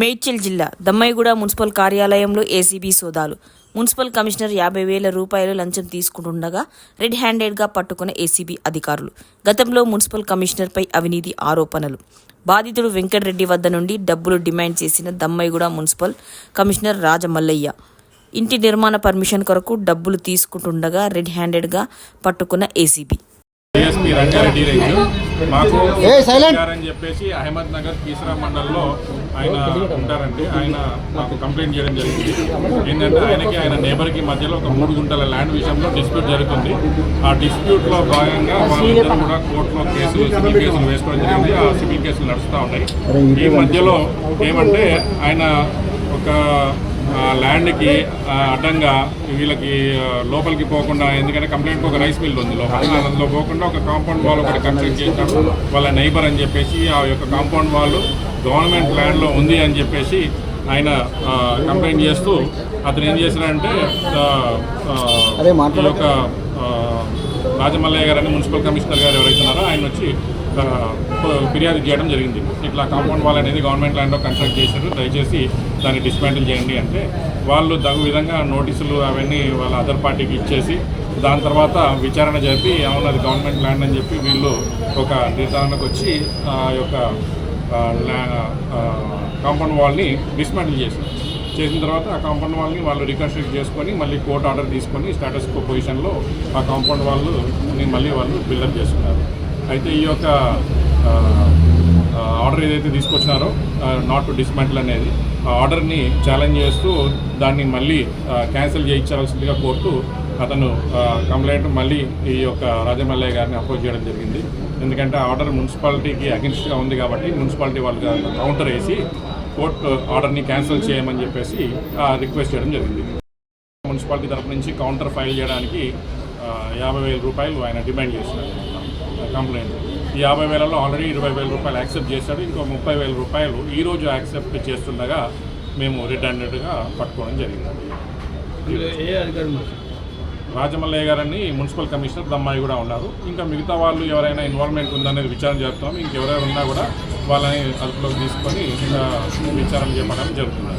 మేడ్చల్ జిల్లా దమ్మాయిగూడ మున్సిపల్ కార్యాలయంలో ఏసీబీ సోదాలు. మున్సిపల్ కమిషనర్ యాభై వేల రూపాయలు లంచం తీసుకుంటుండగా రెడ్ హ్యాండెడ్గా పట్టుకున్న ఏసీబీ అధికారులు. గతంలో మున్సిపల్ కమిషనర్పై అవినీతి ఆరోపణలు. బాధితుడు వెంకటరెడ్డి వద్ద నుండి డబ్బులు డిమాండ్ చేసిన దమ్మాయిగూడ మున్సిపల్ కమిషనర్ రాజమల్లయ్య. ఇంటి నిర్మాణ పర్మిషన్ కొరకు డబ్బులు తీసుకుంటుండగా రెడ్ హ్యాండెడ్గా పట్టుకున్న ఏసీబీ. డిఎస్పీ రంగారెడ్డి రేంజ్ మాకు అని చెప్పేసి అహ్మద్ నగర్ కీసరా మండల్లో ఆయన ఉంటారండి. ఆయన మాకు కంప్లైంట్ చేయడం జరిగింది. ఏంటంటే ఆయనకి ఆయన నేబర్కి మధ్యలో ఒక మూడు గుంటల ల్యాండ్ విషయంలో డిస్ప్యూట్ జరుగుతుంది. ఆ డిస్ప్యూట్లో భాగంగా వాళ్ళిద్దరు కూడా కోర్టులో కేసులు సివిల్ కేసులు వేసుకోవడం జరిగింది. ఆ సివిల్ కేసులు నడుస్తూ ఉన్నాయి. ఈ మధ్యలో ఏమంటే ఆయన ఒక ల్యాండ్కి అడ్డంగా వీళ్ళకి లోపలికి పోకుండా ఎందుకంటే కంప్లైంట్ ఒక రైస్ మిల్ ఉంది లోపల అందులో పోకుండా ఒక కాంపౌండ్ వాల్ ఒకటి కన్స్ట్రక్ట్ చేసినప్పుడు వాళ్ళ నైబర్ అని చెప్పేసి ఆ యొక్క కాంపౌండ్ వాల్ గవర్నమెంట్ ల్యాండ్లో ఉంది అని చెప్పేసి ఆయన కంప్లైంట్ చేస్తూ అతను ఏం అదే ఈ. యొక్క రాజమల్లయ్య గారు అని మున్సిపల్ కమిషనర్ గారు ఎవరైతే ఉన్నారో ఆయన వచ్చి ఫిర్యాదు చేయడం జరిగింది. ఇట్లా కాంపౌండ్ వాల్ అనేది గవర్నమెంట్ ల్యాండ్లో కన్స్ట్రక్ట్ చేశారు. దయచేసి దాన్ని డిస్మాంటిల్ చేయండి అంటే వాళ్ళు తగు విధంగా నోటీసులు అవన్నీ వాళ్ళ అదర్ పార్టీకి ఇచ్చేసి దాని తర్వాత విచారణ జరిపి అవును అది గవర్నమెంట్ ల్యాండ్ అని చెప్పి వీళ్ళు ఒక నిర్ధారణకు వచ్చి ఆ యొక్క కాంపౌండ్ వాల్ని డిస్మాంటిల్ చేశారు. చేసిన తర్వాత ఆ కాంపౌండ్ వాల్ని వాళ్ళు రికన్స్ట్రక్ట్ చేసుకొని మళ్ళీ కోర్టు ఆర్డర్ తీసుకొని స్టేటస్ పొజిషన్లో ఆ కాంపౌండ్ వాళ్ళు మళ్ళీ వాళ్ళు బిల్డప్ చేసుకున్నారు. అయితే ఈ యొక్క ఆర్డర్ ఏదైతే తీసుకొచ్చినారో నాట్ టు డిస్మెంటల్ అనేది ఆ ఆర్డర్ని ఛాలెంజ్ చేస్తూ దాన్ని మళ్ళీ క్యాన్సిల్ చేయించాల్సిందిగా కోర్టు అతను కంప్లైంట్ మళ్ళీ ఈ యొక్క రాజమల్లయ్య గారిని అప్రోచ్ చేయడం జరిగింది. ఎందుకంటే ఆర్డర్ మున్సిపాలిటీకి అగెన్స్ట్గా ఉంది కాబట్టి మున్సిపాలిటీ వాళ్ళు కౌంటర్ వేసి కోర్టు ఆర్డర్ని క్యాన్సిల్ చేయమని చెప్పేసి రిక్వెస్ట్ చేయడం జరిగింది. మున్సిపాలిటీ తరఫు నుంచి కౌంటర్ ఫైల్ చేయడానికి యాభై వేల రూపాయలు ఆయన డిమాండ్ చేసినారు. కంప్లైంట్. ఈ యాభై వేలలో ఆల్రెడీ ఇరవై వేల రూపాయలు యాక్సెప్ట్ చేశాడు. ఇంకో ముప్పై వేల రూపాయలు ఈ రోజు యాక్సెప్ట్ చేస్తుండగా మేము హ్యాండెడ్గా పట్టుకోవడం జరిగింది. రాజమల్లయ్య గారని మున్సిపల్ కమిషనర్ దమ్మాయి కూడా ఉన్నారు. ఇంకా మిగతా వాళ్ళు ఎవరైనా ఇన్వాల్వ్మెంట్ ఉందనేది విచారణ చేస్తున్నాం ఇంకెవరైనా ఉన్నా కూడా వాళ్ళని అదుపులోకి తీసుకొని ఇంకా విచారణ చేపట్టడం జరుగుతుంది.